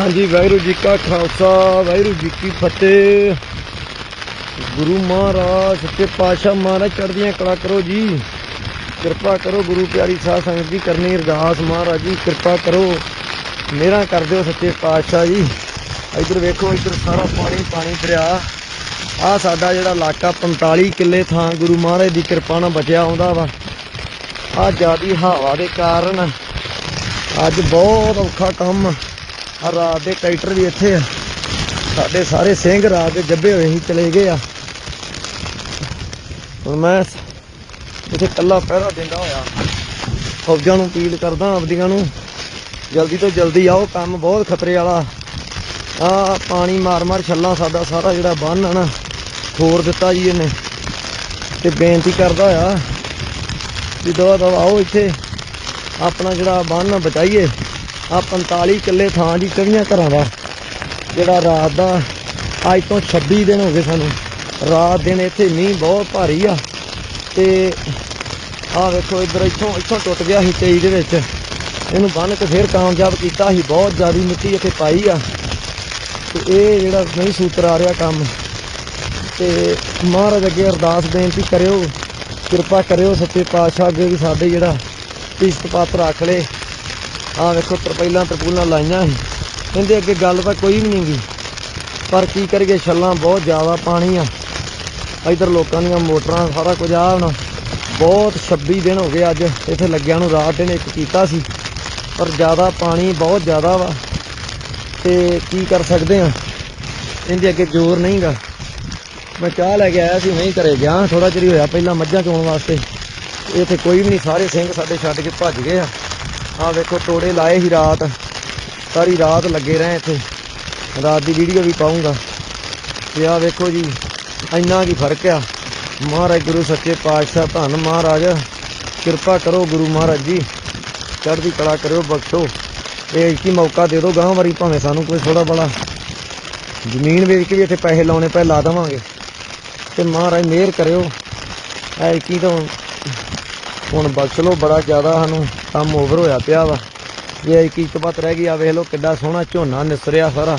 ਹਾਂਜੀ, ਵਾਹਿਗੁਰੂ ਜੀ ਕਾ ਖਾਲਸਾ, ਵਾਹਿਗੁਰੂ ਜੀ ਕੀ ਫਤਿਹ। ਗੁਰੂ ਮਹਾਰਾਜ ਸੱਚੇ ਪਾਤਸ਼ਾਹ ਮਹਾਰਾਜ ਚੜ੍ਹਦੀਆਂ ਕਲਾ ਕਰੋ ਜੀ। ਕਿਰਪਾ ਕਰੋ, ਗੁਰੂ ਪਿਆਰੀ ਸਾਧ ਸੰਗਤ ਜੀ ਕਰਨੀ ਅਰਦਾਸ। ਮਹਾਰਾਜ ਜੀ, ਕਿਰਪਾ ਕਰੋ। ਮੇਰਾ ਕਰ ਦਿਓ ਸੱਚੇ ਪਾਤਸ਼ਾਹ ਜੀ। ਇੱਧਰ ਵੇਖੋ, ਇੱਧਰ ਸਾਰਾ ਪਾਣੀ ਪਾਣੀ ਦਰਿਆ ਆ ਸਾਡਾ ਜਿਹੜਾ ਇਲਾਕਾ 45 ਕਿੱਲੇ ਥਾਂ ਗੁਰੂ ਮਹਾਰਾਜ ਦੀ ਕਿਰਪਾ ਨਾਲ ਬਚਿਆ ਆਉਂਦਾ ਵਾ। ਆ ਜਿਆਦੀ ਹਵਾ ਦੇ ਕਾਰਨ ਅੱਜ ਬਹੁਤ ਔਖਾ ਕੰਮ। ਆ ਰਾਤ ਦੇ ਟਰੈਕਟਰ ਵੀ ਇੱਥੇ ਆ। ਸਾਡੇ ਸਾਰੇ ਸਿੰਘ ਰਾਤ ਦੇ ਜੱਬੇ ਹੋਏ ਹੀ ਚਲੇ ਗਏ ਆ। ਹੁਣ ਮੈਂ ਇੱਥੇ ਕੱਲਾ ਪਹਿਰਾ ਦਿੰਦਾ ਹੋਇਆ। ਫੌਜਾਂ ਨੂੰ ਅਪੀਲ ਕਰਦਾ ਆਪਦੀਆਂ ਨੂੰ, ਜਲਦੀ ਤੋਂ ਜਲਦੀ ਆਓ, ਕੰਮ ਬਹੁਤ ਖਤਰੇ ਵਾਲਾ। ਆ ਪਾਣੀ ਮਾਰ ਮਾਰ ਛੱਲਾ ਸਾਡਾ ਸਾਰਾ ਜਿਹੜਾ ਬੰਨ ਆ ਨਾ, ਖੋਰ ਦਿੱਤਾ ਜੀ ਇਹਨੇ। ਤੇ ਬੇਨਤੀ ਕਰਦਾ ਹੋਇਆ ਵੀ ਦਵਾ ਦਵਾ ਆਓ ਇੱਥੇ, ਆਪਣਾ ਜਿਹੜਾ ਬੰਨ ਬਚਾਈਏ। ਆ 45 ਕਿੱਲੇ ਥਾਂ ਜੀ ਕਈਆਂ ਘਰਾਂ ਦਾ, ਜਿਹੜਾ ਰਾਤ ਦਾ, ਅੱਜ ਤੋਂ 26 ਦਿਨ ਹੋ ਗਏ ਸਾਨੂੰ। ਰਾਤ ਦਿਨ ਇੱਥੇ ਮੀਂਹ ਬਹੁਤ ਭਾਰੀ ਆ, ਤੇ ਆ ਵੇਖੋ ਇੱਧਰ ਇੱਥੋਂ ਇੱਥੋਂ ਟੁੱਟ ਗਿਆ ਸੀ 23 ਦੇ ਵਿੱਚ। ਇਹਨੂੰ ਬੰਨ ਕੇ ਫੇਰ ਕਾਮਯਾਬ ਕੀਤਾ ਸੀ, ਬਹੁਤ ਜ਼ਿਆਦੀ ਮਿੱਟੀ ਇੱਥੇ ਪਾਈ ਆ। ਤੇ ਇਹ ਜਿਹੜਾ ਨਹੀਂ ਸੂਤਰ ਆ ਰਿਹਾ ਕੰਮ, ਤੇ ਮਹਾਰਾਜ ਅੱਗੇ ਅਰਦਾਸ ਬੇਨਤੀ ਕਰਿਓ, ਕਿਰਪਾ ਕਰਿਓ ਸੱਚੇ ਪਾਤਸ਼ਾਹ ਅੱਗੇ ਵੀ ਸਾਡੇ ਜਿਹੜਾ ਕਿਸ਼ਤ ਪਾਤ ਰੱਖ ਲੇ। ਆ ਵੇਖੋ ਤਰਪਾਈਲਾਂ ਤਰਪੂਲਾਂ ਲਾਈਆਂ ਸੀ। ਇਹਦੇ ਅੱਗੇ ਗੱਲ ਤਾਂ ਕੋਈ ਵੀ ਨਹੀਂ ਗੀ। ਪਰ ਕੀ ਕਰੀਏ, ਛੱਲਾਂ ਬਹੁਤ ਜ਼ਿਆਦਾ ਪਾਣੀ ਆ। ਇਧਰ ਲੋਕਾਂ ਦੀਆਂ ਮੋਟਰਾਂ ਸਾਰਾ ਕੁਝ ਆ ਹੁਣ। ਬਹੁਤ 26 ਦਿਨ ਹੋ ਗਏ ਅੱਜ। ਇੱਥੇ ਲੱਗਿਆ ਨੂੰ ਰਾਤ ਦਿਨ ਇੱਕ ਕੀਤਾ ਸੀ। ਪਰ ਜ਼ਿਆਦਾ ਪਾਣੀ ਬਹੁਤ ਜ਼ਿਆਦਾ ਵਾ। ਤੇ ਕੀ ਕਰ ਸਕਦੇ ਆ? ਇਹਦੇ ਅੱਗੇ ਜ਼ੋਰ ਨਹੀਂਗਾ ਮੈਂ ਚਾਹ ਲੈ ਕੇ ਆਇਆ ਸੀ ਨਹੀਂ ਘਰੇ ਗਿਆ। ਥੋੜਾ ਚਿਰ ਹੋਇਆ ਪਹਿਲਾਂ ਮੱਝਾਂ ਚੋਣ ਵਾਸਤੇ। ਇੱਥੇ ਕੋਈ ਵੀ ਨਹੀਂ, ਸਾਰੇ ਸਿੰਘ ਸਾਡੇ ਛੱਡ ਕੇ ਭੱਜ ਗਏ ਆ। ਆਹ ਵੇਖੋ ਤੋੜੇ ਲਾਏ ਸੀ ਰਾਤ। ਸਾਰੀ ਰਾਤ ਲੱਗੇ ਰਹੇ ਇੱਥੇ। ਰਾਤ ਦੀ ਵੀਡੀਓ ਵੀ ਪਾਉਂਗਾ ਤੇ ਆਹ ਵੇਖੋ ਜੀ, ਇੰਨਾ ਕੀ ਫ਼ਰਕ ਆ। ਮਹਾਰਾਜ ਗੁਰੂ ਸੱਚੇ ਪਾਤਸ਼ਾਹ, ਧੰਨ ਮਹਾਰਾਜ। ਕਿਰਪਾ ਕਰੋ ਗੁਰੂ ਮਹਾਰਾਜ ਜੀ। ਚੜ੍ਹਦੀ ਕਲਾ ਕਰਿਓ, ਬਖਸ਼ੋ। ਇਹ ਕੀ ਮੌਕਾ ਦੇ ਦਿਓ ਗਾਂ ਵਾਰੀ ਭਾਵੇਂ ਸਾਨੂੰ ਕੋਈ ਥੋੜਾ ਬੜਾ ਜ਼ਮੀਨ ਵੇਚ ਕੇ ਵੀ ਇੱਥੇ ਪੈਸੇ ਲਾਉਣੇ ਪੈ ਲਾ ਦੇਵਾਂਗੇ। ਤੇ ਮਹਾਰਾਜ ਮਿਹਰ ਕਰਿਓ। ਐ ਕੀ ਤਾਂ ਹੁਣ ਬਖਸ਼ ਲੋ ਬੜਾ ਜ਼ਿਆਦਾ ਸਾਨੂੰ ਕੰਮ ਓਵਰ ਹੋਇਆ ਪਿਆ ਵਾ। ਜੇ ਇੱਕ ਇੱਕ ਬਾਤ ਰਹਿ ਗਈ ਆ, ਵੇਖ ਲੋ ਕਿੱਡਾ ਸੋਹਣਾ ਝੋਨਾ ਨਿਸਰਿਆ ਸਾਰਾ।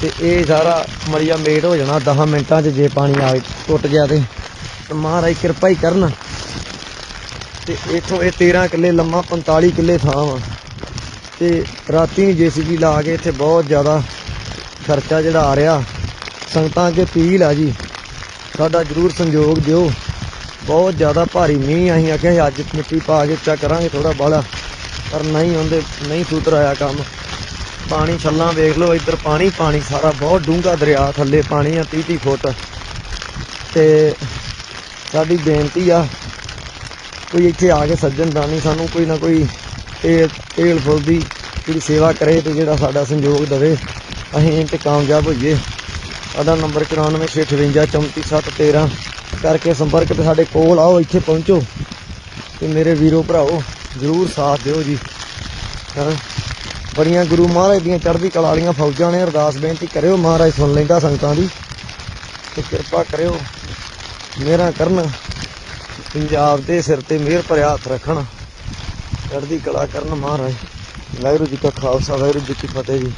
ਤੇ ਇਹ ਸਾਰਾ ਮਰੀਆ ਮੇਟ ਹੋ ਜਾਣਾ 10 ਮਿੰਟਾਂ 'ਚ ਜੇ ਪਾਣੀ ਆ ਟੁੱਟ ਗਿਆ ਤੇ। ਮਹਾਰਾਜ ਕਿਰਪਾ ਹੀ ਕਰਨ। ਤੇ ਇਥੋਂ ਇਹ 13 ਕਿੱਲੇ ਲੰਮਾ 45 ਕਿੱਲੇ ਥਾਂ ਵਾ। ਤੇ ਰਾਤੀ ਨੂੰ ਜੀਸੀਬੀ ਲਾ ਕੇ ਇੱਥੇ ਬਹੁਤ ਜ਼ਿਆਦਾ ਖਰਚਾ ਜਿਹੜਾ ਆ ਰਿਹਾ। ਸੰਗਤਾਂ ਅੱਗੇ ਅਪੀਲ ਆ ਜੀ, ਸਾਡਾ ਜਰੂਰ ਸੰਯੋਗ ਦਿਓ। ਬਹੁਤ ਜ਼ਿਆਦਾ ਭਾਰੀ ਮੀਂਹ ਅਸੀਂ ਆਖਿਆ ਸੀ ਅੱਜ ਮਿੱਟੀ ਪਾ ਕੇ ਚੈੱਕ ਕਰਾਂਗੇ ਥੋੜਾ ਬਾਲਾ ਪਰ ਨਹੀਂ ਹੁੰਦੇ, ਨਹੀਂ ਸੂਤਰ ਆਇਆ ਕੰਮ। ਪਾਣੀ ਛੱਲਾਂ ਵੇਖ ਲਓ, ਇੱਧਰ ਪਾਣੀ ਪਾਣੀ ਸਾਰਾ ਬਹੁਤ ਡੂੰਘਾ ਦਰਿਆ ਥੱਲੇ ਪਾਣੀ ਆ 30 30 ਫੁੱਟ। ਤੇ ਸਾਡੀ ਬੇਨਤੀ ਆ, ਕੋਈ ਇੱਥੇ ਆ ਕੇ ਸੱਜਣ ਦਾਨੀ ਸਾਨੂੰ ਕੋਈ ਨਾ ਕੋਈ ਤੇਲ ਤੇਲ ਫੁੱਲ ਦੀ ਜਿਹੜੀ ਸੇਵਾ ਕਰੇ ਤੇ ਜਿਹੜਾ ਸਾਡਾ ਸੰਯੋਗ ਦੇਵੇ, ਅਸੀਂ ਇਹ ਕਾਮਯਾਬ ਹੋਈਏ। ਸਾਡਾ ਨੰਬਰ 9465544713 ਕਰਕੇ ਸੰਪਰਕ ਤੇ ਸਾਡੇ ਕੋਲ ਆਓ, ਇੱਥੇ ਪਹੁੰਚੋ ਤੇ ਮੇਰੇ ਵੀਰੋ ਭਰਾਓ, ਜਰੂਰ ਸਾਥ ਦਿਓ ਜੀ। ਹਾਂ? ਬੜੀਆਂ ਗੁਰੂ ਮਹਾਰਾਜ ਦੀਆਂ ਚੜ੍ਹਦੀ ਕਲਾ ਵਾਲੀਆਂ ਫੌਜਾਂ ਨੇ ਅਰਦਾਸ ਬੇਨਤੀ ਕਰਿਓ, ਮਹਾਰਾਜ ਸੁਣ ਲੈਂਦਾ ਸੰਗਤਾਂ ਦੀ ਤੇ ਕਿਰਪਾ ਕਰਿਓ ਮੇਰਾ ਕਰਨ, ਪੰਜਾਬ ਦੇ ਸਿਰ ਤੇ ਮਿਹਰ ਭਰਿਆ ਹੱਥ ਰੱਖਣ, ਚੜ੍ਹਦੀ ਕਲਾ ਕਰਨ ਮਹਾਰਾਜ। ਵਾਹਿਗੁਰੂ ਜੀ ਕਾ ਖਾਲਸਾ, ਵਾਹਿਗੁਰੂ ਜੀ ਕੀ ਫਤਿਹ ਜੀ।